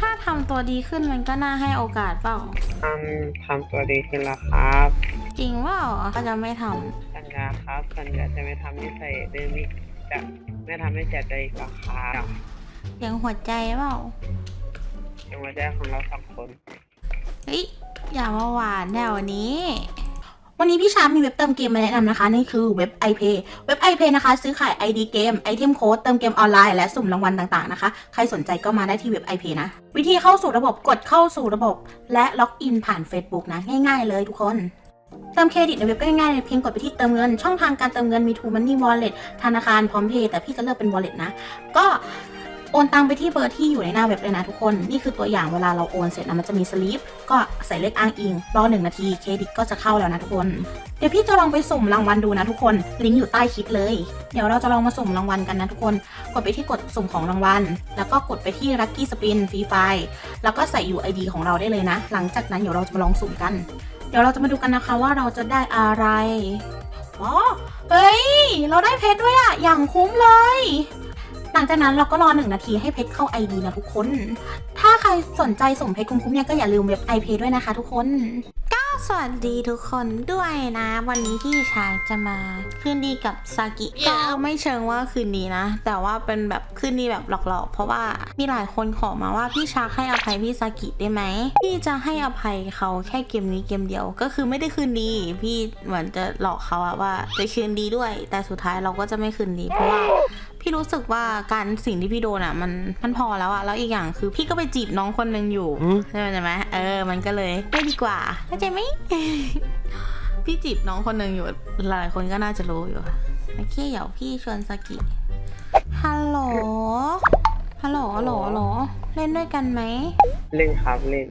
ถ้าทำตัวดีขึ้นมันก็น่าให้โอกาสเปล่า ทำทำตัวดีขึ้นแล้วครับจริงเปล่าก็จะไม่ทสัญญาครับสัญญาจะไม่ทำนิสัยเดิมอีกจะไม่ทำให้เสียใจอีกแล้วครับำเสียงหัวใจเปล่ายังหัวใจของเราสองคนเฮ้ยอย่ามาหวานแนวนี้ วันนี้พี่ชาร์ปมีเว็บเติมเกมมาแนะนำนะคะนั่คือเว็บ iPay เว็บ iPay นะคะ ซื้อขาย ID เกมไอเทมโค้ดเติมเกมออนไลน์และสุ่มรางวัลต่างๆนะคะ ใครสนใจก็มาได้ที่เว็บ iPay นะ วิธีเข้าสู่ระบบกดเข้าสู่ระบบ และล็อกอินผ่าน Facebook นะ ง่ายๆเลยทุกคนเติมเครดิตในเว็บก็ง่ายๆเลยเพียงกดไปที่เติมเงิน ช่องทางการเติมเงินมี True Money Wallet ธนาคารพร้อมเพย์แต่พี่จะเลือกเป็น Wallet นะ ก็ โอนตังไปที่เบอร์ที่อยู่ในหน้าเว็บเลยนะทุกคน นี่คือตัวอย่างเวลาเราโอนเสร็จนะมันจะมีสลิปก็ใส่เลขอ้างอิง รอหนึ่งนาทีเครดิตก็จะเข้าแล้วนะทุกคน เดี๋ยวพี่จะลองไปสุ่มรางวัลดูนะทุกคน ลิงก์อยู่ใต้คลิปเลย เดี๋ยวเราจะลองมาสุ่มรางวัลกันนะทุกคน กดไปที่กดสุ่มของรางวัล แล้วก็กดไปที่ Lucky Spin ฟรีไฟแล้วก็ใส่ UID ของเราได้เลยนะ หลังจากนั้นเดี๋ยวเราจะมาลองสุ่มกัน เดี๋ยวเราจะมาดูกันนะคะว่าเราจะได้อะไร อ๋อ เฮ้ย เราได้เพชรด้วยอะอย่างคุ้มเลย หลังจากนั้นเราก็รอหนึ่งนาทีให้เพชรเข้า ID นะทุกคน ถ้าใครสนใจส่งเพชรคุ้มๆเนี่ยก็อย่าลืมเว็บ iPay ด้วยนะคะทุกคนสวัสดีทุกคนด้วยนะ วันนี้พี่ชายจะมาคืนดีกับซากิก็ไม่เชิงว่าคืนดีนะ แต่ว่าเป็นแบบคืนดีแบบหลอกๆ เพราะว่ามีหลายคนขอมาว่าพี่ชาให้อภัยพี่ซากิได้ไหมพี่จะให้อภัยเขาแค่เกมนี้เกมเดียว ก็คือไม่ได้คืนดี พี่เหมือนจะหลอกเขาอะว่าจะคืนดีด้วย แต่สุดท้ายเราก็จะไม่คืนดีเพราะว่า พี่รู้สึกว่าการสิ่งที่พี่โดนอะ มันมันพอแล้วอะแล้วอีกอย่างคือ พี่ก็ไปจีบน้องคนหนึ่งอยู่อืมใช่ไหมใช่ไหมเออ มันก็เลยไม่ดีกว่าเข้าใจไหมพี่จีบน้องคนหนึ่งอยู่หลายคนก็น่าจะรู้อยู่โอเคเดี๋ยวพี่ชวนสกิฮัลโหลฮัลโหลฮัลโหลฮัลโหลเล่นด้วยกันไหมเล่นครับเล่น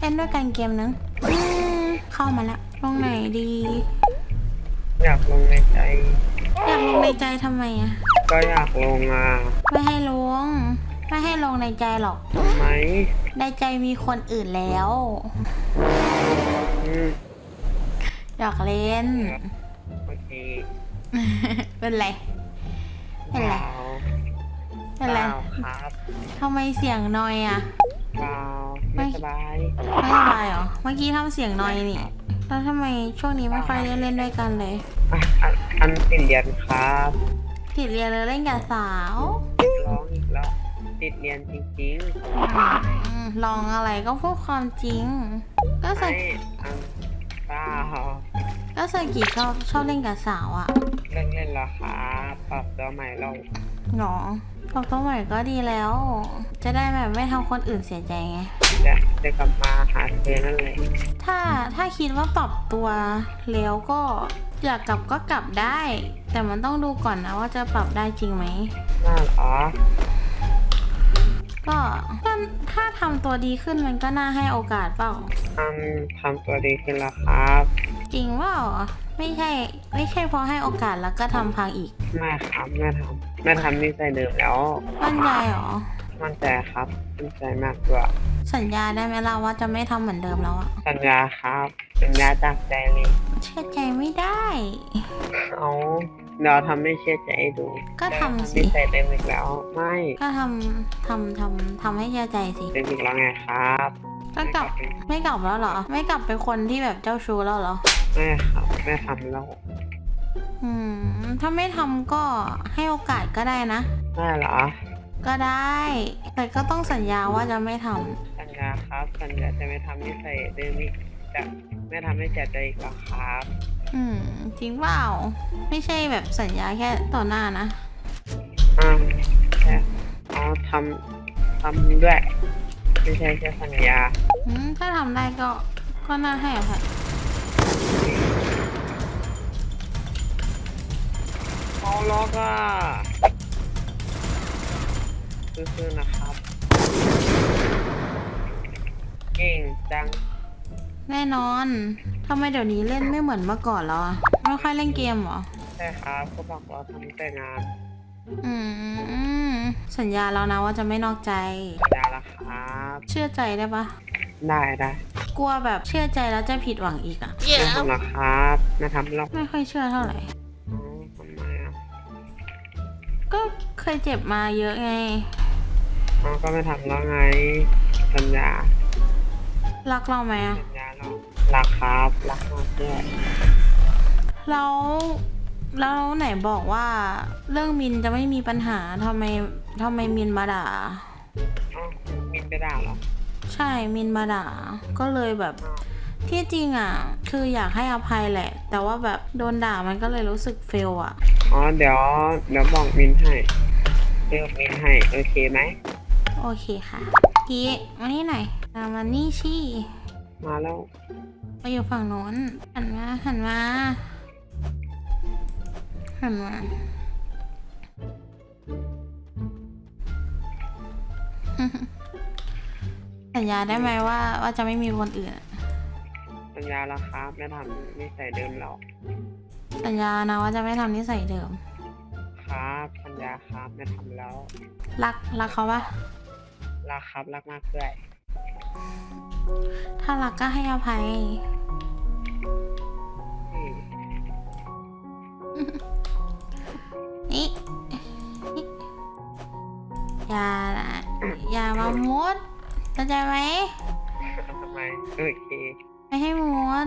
เล่นด้วยกันเกมนึงอืมเข้ามาแล้วลงไหนดี อยากลงในใจ อยากลงในใจทำไมอะก็อยากลงอะไม่ให้ลง ไม่ให้ลงในใจหรอก ทำไมในใจมีคนอื่นแล้ว อืมอยากเล่น โอเคเป็นไร เป็นไรเปล่าเป็นไรเปล่าครับทำไมเสียงนอยอะเปล่าไม่สบายไม่สบายเหรอ เมื่อกี้ทำเสียงนอยนี่ แล้วทำไมช่วงนี้ไม่ค่อยได้เล่นด้วยกันเลย อะอัน อันติดเรียนครับติดเรียนเลยเล่นกับสาวติดร้องอีกแล้วติดเรียนจริงอืมลองอะไรก็พูดความจริง ก็ๆใส่ไม่อันเปล่าก็ใส่กี่ชอบชอบเล่นกับสาวอะเล่นเล่นแล้วครับปรับตัวใหม่เราหนอปรับตัวใหม่ก็ดีแล้ว จะได้แบบไม่ทำคนอื่นเสียใจไง จะจะกลับมาหาเธอนั่นแหละถ้าถ้าคิดว่าปรับตัวแล้วก็ อยากกลับก็กลับได้ แต่มันต้องดูก่อนนะว่าจะปรับได้จริงไหมน่าเหรอก็ถ้าถ้าทำตัวดีขึ้นมันก็น่าให้โอกาสเปล่าทำทำตัวดีขึ้นแล้วครับ จริงเปล่าไม่ใช่ ไม่ใช่เพราะให้โอกาสแล้วก็ทำพังอีกไม่ครับไม่ทำไม่ทำนิสัยเดิมแล้วมั่นใจเหรอมั่นใจครับมั่นใจมากกว่า สัญญาได้ไหมล่ะว่าจะไม่ทำเหมือนเดิมแล้วอะสัญญาครับสัญญาจากใจเลยเชื่อใจไม่ได้ เอาเดี๋ยวทำไม่เชื่อใจให้ดูก็ทำสินิสัยเดิมอีกแล้ว ไม่ก็ทำทำทำทำให้เชื่อใจสิเดิมอีกแล้วไงครับก็กลับไม่กลับแล้วเหรอ ไม่กลับเป็นคนที่แบบเจ้าชู้แล้วเหรอ ไม่ครับไม่ทำแล้วอืม ถ้าไม่ทำก็ให้โอกาสก็ได้นะ ได้เหรอก็ได้ แต่ก็ต้องสัญญาว่าจะไม่ทำ สัญญาครับสัญญาจะไม่ทำนิสัยเดิมอีกจะไม่ทำให้เสียใจอีกแล้วครับ อืม จริงเปล่าไม่ใช่แบบสัญญาแค่ต่อหน้านะ อ่าแค่เอาทำทำด้วย ไม่ใช่แค่สัญญา อืม ถ้าทำได้ก็ก็น่าให้อภัยเอาล็อกอะซื่อๆนะครับ เก่งจัง แน่นอนทำไมเดี๋ยวนี้เล่นไม่เหมือนเมื่อก่อนแล้วอะไม่ค่อยเล่นเกมเหรอ ใช่ครับก็บอกเราทำแต่งานอืม สัญญาแล้วนะว่าจะไม่นอกใจ สัญญาแล้วครับเชื่อใจได้ปะได้ได้กลัวแบบเชื่อใจแล้วจะผิดหวังอีกอะไม่ทำหรอกครับไม่ทำหรอกไม่ค่อยเชื่อเท่าไหร่อ๋อทำไมอะก็เคยเจ็บมาเยอะไงอ๋อก็ไม่ทำแล้วไง รักเราไหมอะสัญญาเรารักครับรักมากด้วยแล้วแล้วไหนบอกว่าเรื่องมินจะไม่มีปัญหาทำไมทำไมมินมาด่า อ้าวมินไปด่าเหรอใช่มินมาด่าก็เลยแบบอ้าวที่จริงอะ คืออยากให้อภัยแหละ แต่ว่าแบบโดนด่ามันก็เลยรู้สึกเฟลอะ อ๋อเดี๋ยวเดี๋ยวบอกมินให้เลือกมินให้โอเคไหมโอเคค่ะกี้มานี่หน่อย มามานี่ชี่ มาแล้ว ไปอยู่ฝั่งโน้น หันมาหันมาหันมาสัญญาได้ไหมว่าว่าจะไม่มีคนอื่นอะสัญญาแล้วครับไม่ทำนิสัยเดิมหรอก สัญญานะว่าจะไม่ทำนิสัยเดิม ครับสัญญาครับไม่ทำแล้ว รักรักเขาปะรักครับรักมากด้วย ถ้ารักก็ให้อภัยอืมนี่นี่ อย่านะอย่ามามุดเข้าใจไหม ทำไมโอเคไม่ให้มุด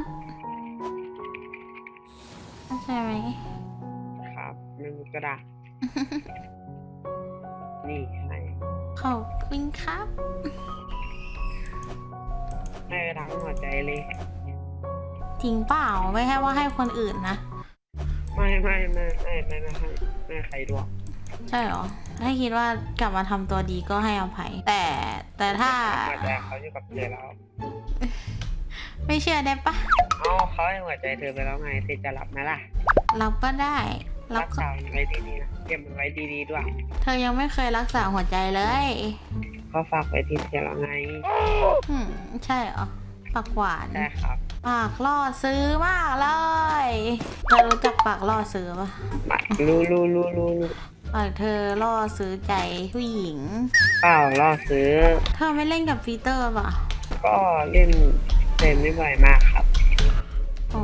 เข้าใจไหม ครับไม่มีก็ได้นี่ให้ขอบคุณครับ ให้ทั้งหัวใจเลยจริงเปล่าไม่ใช่ว่าให้คนอื่นนะ ไม่ไม่ไม่ไม่ไม่ไม่ให้ไม่ให้ใครด้วย ใช่เหรอถ้าคิดว่ากลับมาทำตัวดีก็ให้อภัย แต่แต่ถ้าหัวใจเขาอยู่กับเธอแล้ว ไม่เชื่อได้ปะเอ้าเขาให้หัวใจเธอไปแล้วไงเธอจะรับไหมล่ะเราก็ได้รัรักกษามันไว้ดีๆนะเก็บมันไว้ดีๆด้วย เธอยังไม่เคยรักษาหัวใจเลย เขาฝากไว้ที่เธอแล้วไงอืมใช่เหรอปากหวานใช่ครับปากล่อซื้อมากเลยเธอรู้จักปากล่อซื้อปะมารู้รู้รู้รู้รู้ปากเธอล่อซื้อใจผู้หญิง เปล่าล่อซื้อ เธอไม่เล่นกับฟีเตอร์ปะก็เล่นเล่นไม่บ่อยมากครับโอ้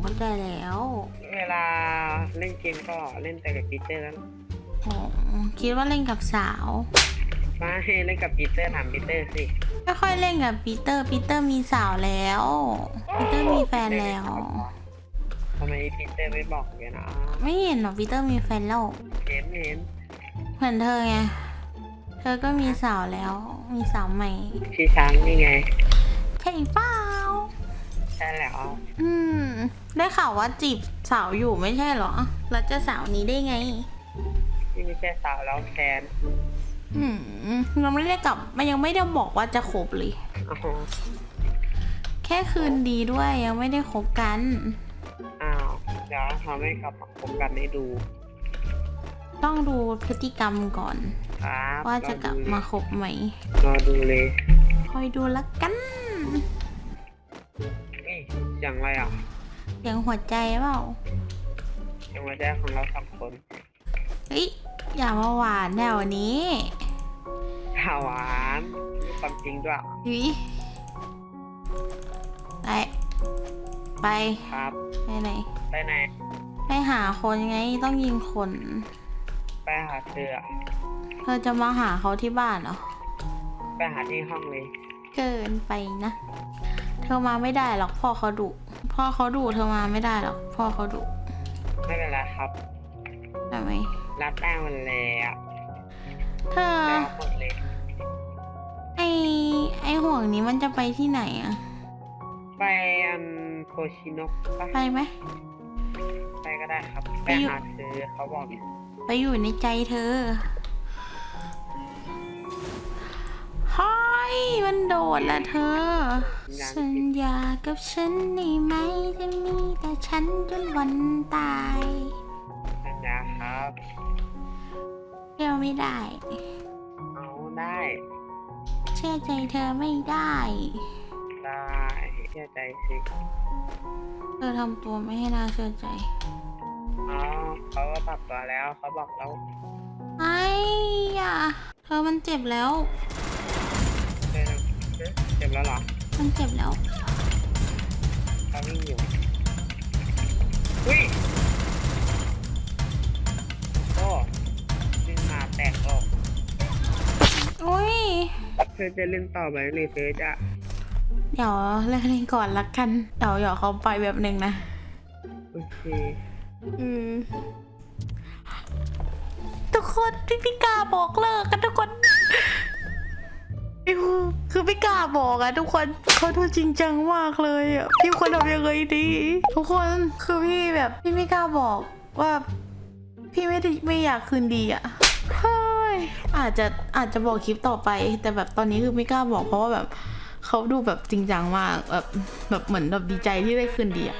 เข้าใจแล้ว เวลาเล่นเกมก็เล่นแต่กับปีเตอร์แล้วโอ้คิดว่าเล่นกับสาว มาให้เล่นกับปีเตอร์ถามปีเตอร์สิไม่ค่อยเล่นกับปีเตอร์ ปีเตอร์มีสาวแล้ว ปีเตอร์มีแฟนแล้ว ทำไมปีเตอร์ไม่บอกเลยนะไม่เห็นหรอปีเตอร์มีแฟนแล้ว เห็นเห็นเหมือนเธอไง เธอก็มีสาวแล้ว มีสาวใหม่พี่ช้างนี่ไง ใช่เปล่า ใช่แล้ว อืม ได้ข่าวว่าจีบสาวอยู่ไม่ใช่เหรอ แล้วจะสาวนี้ได้ไง ที่ไม่ใช่สาวแล้วแฟน อืมเราไม่ได้กลับมันยังไม่ได้บอกว่าจะคบเลยอ้าวแค่คืนดีด้วยยังไม่ได้คบกัน อ้าวเดี๋ยวทำให้กลับมาคบกันให้ดูต้องดูพฤติกรรมก่อน ครับว่าจะกลับมาคบไหม รอดูเลยคอยดูละกันนี่อย่างไรอะเสียงหัวใจเปล่าอย่างไรใจของเราสองคน เฮ้ย อย่ามาหวานแถวนี้หาหวานมีความจริงด้วยยุยไป ไป ครับไปไหน ไปไหนไปหาคนไงต้องยิงคน ไปหาเธออะเธอจะมาหาเขาที่บ้านเหรอ ไปหาที่ห้องเลย เกินไปนะ เธอมาไม่ได้หรอกพ่อเขาดุพ่อเขาดุเธอมาไม่ได้หรอกพ่อเขาดุไม่เป็นไรครับได้ไหม รับได้หมันแล้วเธอแล้วหมดเลยไอไอห่วงนี้มันจะไปที่ไหนอะไปอันโคชิโนะปะไปไหม ไปก็ได้ครับ ไปไปอยู่ หาเธอเขาบอกอยู่ไปอยู่ในใจเธอเฮ้ยมันโดดละเธอ สัญญากับฉันได้ไหมจะมีแต่ฉันจนวันตายสัญญาครับ เชื่อไม่ได้ เอาได้ เชื่อใจเธอไม่ได้ ได้เชื่อใจสิเธอทำตัวไม่ให้น่าเชื่อใจอ๋อเขาก็ปรับตัวแล้วเขาบอกแล้วไอ้ยะเธอมันเจ็บแล้วเธอนะเอ๊ะเจ็บแล้วเหรอ มันเจ็บแล้ว เขาวิ่งอยู่อุ้ย อุ้ยเธอจะเล่นต่อไหมหรือเธอจะเดี๋ยวเล่นเล่นก่อนละกัน เดี๋ยวเดี๋ยวเขาไปแบบหนึ่งนะ โอเคอืม ทุกคนพี่พี่กาบอกเลิกกันทุกคนคือคือพี่กาบอกอะทุกคนเขาดูจริงจังมากเลยอะพี่ควรทำยังไงดี ทุกคนคือพี่แบบพี่ไม่กล้าบอกว่า พี่ไม่ได้ไม่อยากคืนดีอะเฮ้ย อาจจะอาจจะบอกคลิปต่อไป แต่แบบตอนนี้คือไม่กล้าบอกเพราะว่าแบบเขาดูแบบจริงจังมากแบบแบบเหมือนแบบดีใจที่ได้คืนดีอะ